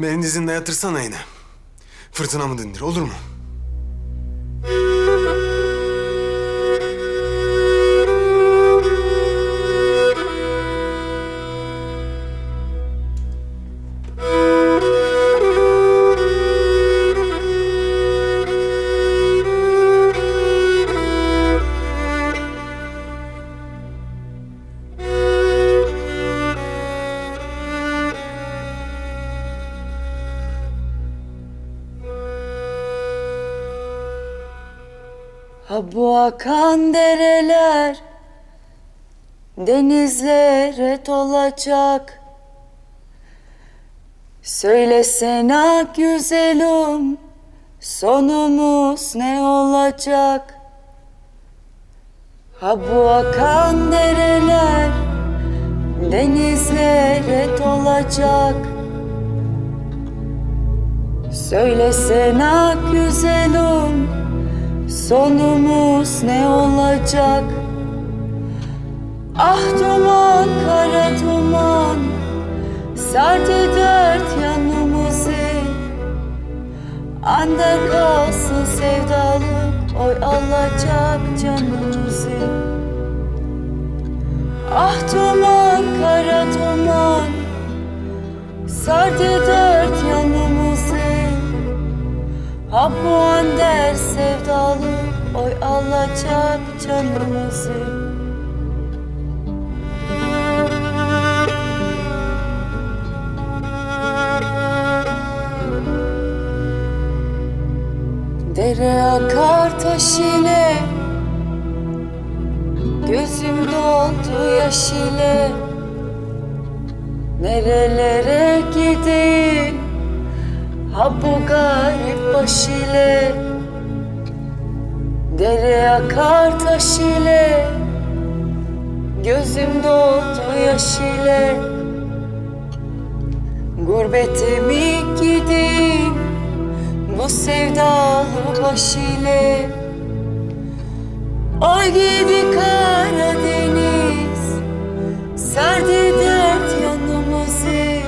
Beni dizinde yatırsana yine. Fırtınamı dindir olur mu? Ha bu akan dereler denizlere dolacak. Söylesene güzelim sonumuz ne olacak? Ha bu akan dereler denizlere dolacak. Söylesene güzelim Sonumuz ne olacak? Ah duman, kara duman Sardı dört yanımızı. Anda kalsın sevdalık Oy alacak canımızı. Ah duman, kara duman Sardı dört yanımızı. Ha bu an der sevdalı Oy alacak canımızı. Dere akar taş ile Gözüm doldu yaş ile. Nerelere gideyim? Ha bu garip baş ile Dere akar taş ile Gözüm doldu yaş ile. Gurbete mi gideyim Bu sevdalı baş ile? Ay gibi Karadeniz Sardı dert yanımızı.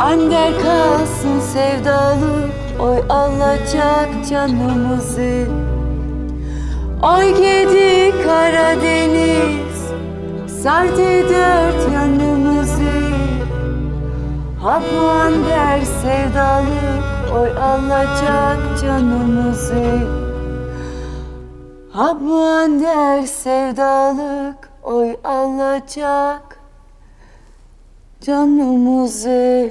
Ander kalsın sevdalı Oy alacak canımızı. Oy gidi Karadeniz. Sardı dört yanımızı. Ha bu ander sevdalı. Oy alacak canımızı. Ha ander sevdalık. Oy alacak canımızı